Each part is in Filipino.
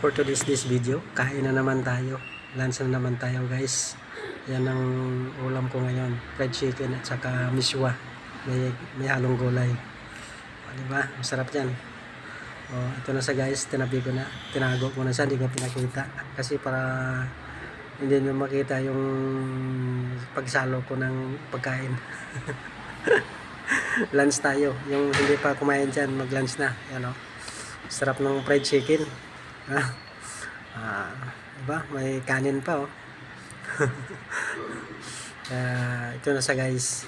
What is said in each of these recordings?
for today's this video, kain na naman tayo. Lunch na naman tayo guys. Yan ang ulam ko ngayon. Fried chicken at saka miswa. May, may halong gulay. O, diba? Masarap yan. O, ito na sa guys. Tinabi ko na. Tinago ko na siya. Hindi ko pinakita. Kasi para hindi nyo makita yung pagsalo ko ng pagkain. lunch tayo. Yung hindi pa kumain dyan, mag-lunch na. Yan o. Sarap ng fried chicken. Ah, diba? May kanin pa oh. Kaya ito na sa guys.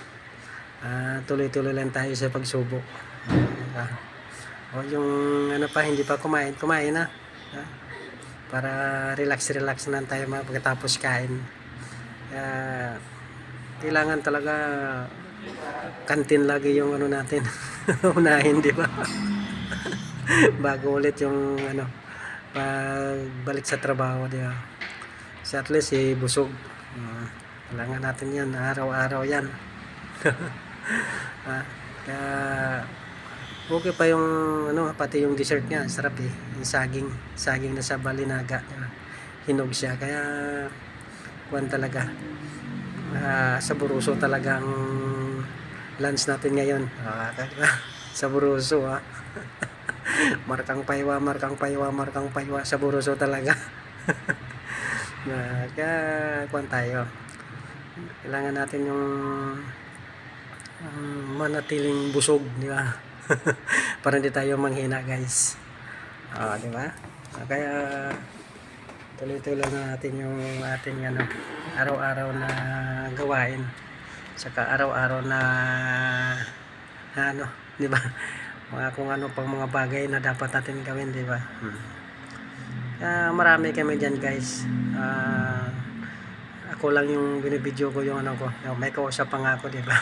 Ah, tuloy-tuloy lang tayo sa pagsubok. Ah, o yung ano pa hindi pa kumain, kumain na. Ah, para relax-relax na tayo mga pagkatapos kain. Kaya kailangan talaga kantin lagi yung ano natin. Unahin, di ba? Bago ulit yung ano pagbalik sa trabaho, di ba? So at least eh, busog. Ah, kailangan natin yan. Araw-araw yan. ah, kaya okay pa yung ano, pati yung dessert niya. Sarap eh. Yung saging. Saging na sa balinaga. Ah, hinog siya. Kaya kuwan talaga. Ah, saburuso talagang lunch natin ngayon. Ah, saburuso ah. markang paywa, markang paywa, markang paywa. Saburuso talaga. na kaya kuwan tayo. Kailangan natin yung um, manatiling busog di ba? Para hindi tayo manghina guys. Ah di ba? Ah, kaya tuloy-tuloy na natin yung ating ano araw-araw na gawain. Saka araw-araw na ano di ba mga kung ano pang mga bagay na dapat natin gawin di ba hmm. Kaya marami kami dyan guys. Ah, ako lang yung binibideo ko yung ano ko. Yung may kausap pa nga ako, di ba?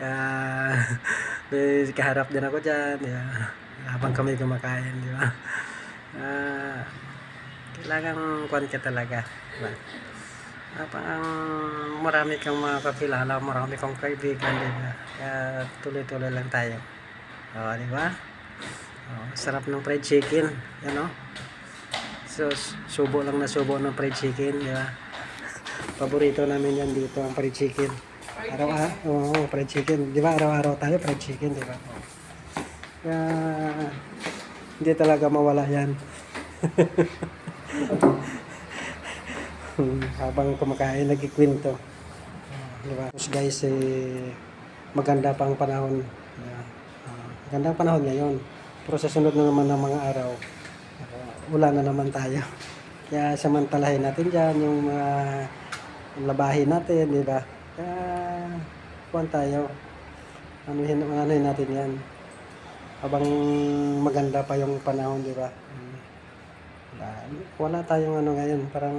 Kaya may kaharap din ako dyan. Di ba? Habang kami kumakain, di ba? Ah, kailangan kwan ka talaga. Di Ah, parang marami kang mga kakilala, marami kang kaibigan, di ba? Kaya tuloy-tuloy lang tayo. O, di ba? Oh, sarap ng fried chicken, yan oh. So, subo lang na subo ng fried chicken, di ba? Paborito namin yan dito, ang fried chicken. Araw-araw, oo, oh, fried chicken. Di ba, araw-araw tayo fried chicken, di ba? Kaya, hindi talaga mawala yan. Habang kumakain, nagkikwento. Di ba? Tapos guys, eh, maganda pang panahon. Yeah. Ah, magandang panahon ngayon. Pero sa sunod na naman ng mga araw, ah, wala na naman tayo. Kaya samantalahin natin dyan yung mga labahin natin, di ba? Kaya, kuhan tayo. Anuhin, anuhin natin yan. Habang maganda pa yung panahon, di ba? Hmm. Wala tayong ano ngayon, parang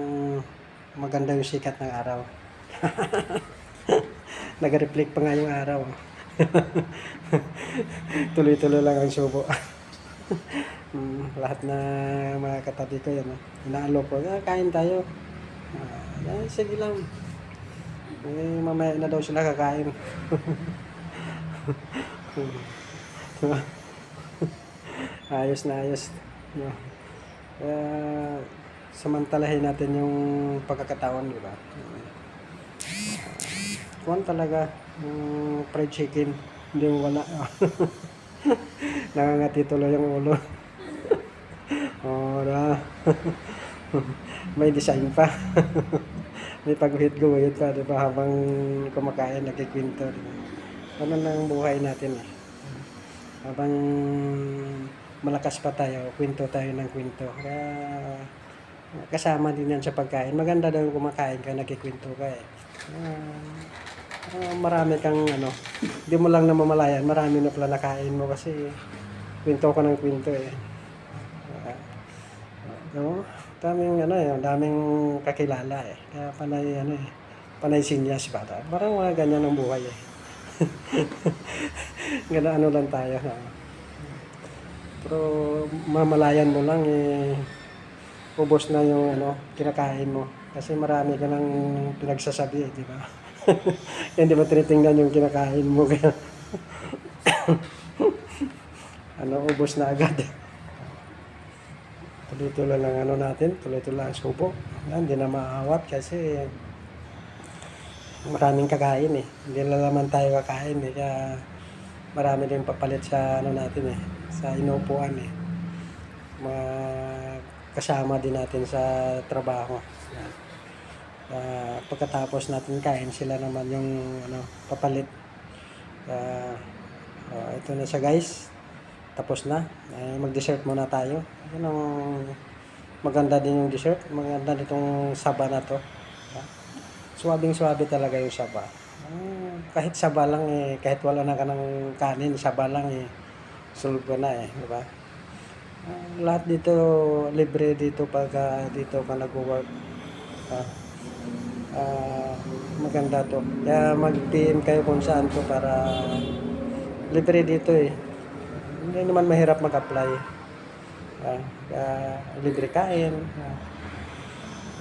maganda yung sikat ng araw. Nag-reflect pa nga yung araw. Tuloy-tuloy lang ang subo. Mm, lahat na mga katabi ko yan. ah. Inaalo ko, ah, kain tayo. Ah, ah, sige lang. Eh, mamaya na daw sila kakain. Diba? ayos na ayos. No? Kaya, samantalahin natin yung pagkakataon, di ba? Kuwan talaga, yung fried chicken, hindi mo wala. Nangangati tuloy yung ulo. na. May design pa. May pag-hit guhit pa, di ba? Habang kumakain, nagkikwento. Di ba? Ano lang ang buhay natin eh. Habang malakas pa tayo, kwento tayo ng kwento. Kaya kasama din yan sa pagkain. Maganda daw kumakain ka, nagkikwento ka eh. Ah, ah, marami kang ano, hindi mo lang namamalayan, marami na pala nakain mo kasi kwento ka ng kwento eh. Ah, no? Daming ano eh, daming kakilala eh. Kaya panay ano eh, panay sinyas ba? Parang mga ganyan ang buhay eh. Gana ano lang tayo. No? Pero mamalayan mo lang eh, ubos na yung ano, kinakain mo. Kasi marami ka nang pinagsasabi, eh, di ba? Hindi mo tinitingnan yung kinakain mo. Kaya ano, ubos na agad. Tuloy-tuloy lang ano natin, tuloy-tuloy lang subo. Hindi na maawat kasi maraming kakain eh. Hindi na tayo kakain eh. Kaya marami din papalit sa ano natin eh. Sa inupuan eh. Mga kasama din natin sa trabaho. Yan. Ah, pagkatapos natin kain, sila naman yung ano, papalit. Ah, oh, ito na siya guys. Tapos na. Eh, mag-dessert muna tayo. Yan ang maganda din yung dessert. Maganda nitong saba na to. Ha? Suwabing suwabe talaga yung saba. Ah, kahit saba lang eh, kahit wala na ka ng kanin, saba lang eh. Solve na eh, di ba? Ah, lahat dito, libre dito pag ah, dito ka nag-work. Ah, ah, maganda to. Kaya mag-PM kayo kung saan to para libre dito eh. Hindi naman mahirap mag-apply. Ah, kaya libre kain. Ah,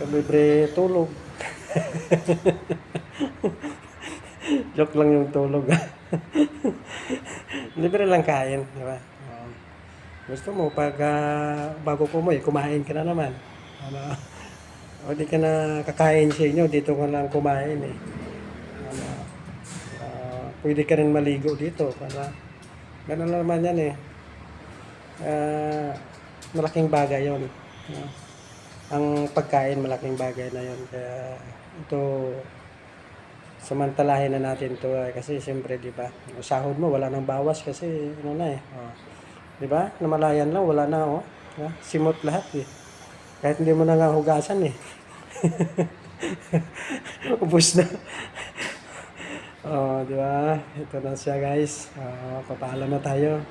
libre tulog. Joke lang yung tulog. libre lang kain, di ba? Gusto mo pag ah, bago ko mo eh, kumain ka na naman. Ano? O di ka na kakain sa inyo, dito ka lang kumain eh. Ano, ah, pwede ka rin maligo dito para ganun naman yan eh. Ah, malaking bagay yon. ang pagkain malaking bagay na yon kaya ito samantalahin na natin to eh. kasi siyempre di ba sahod mo wala nang bawas kasi ano na eh oh. Di ba namalayan lang wala na oh Ha? simot lahat eh kahit hindi mo na nga hugasan eh. Ubus na. oh, di ba? Ito na siya guys. Uh, papaalam na tayo.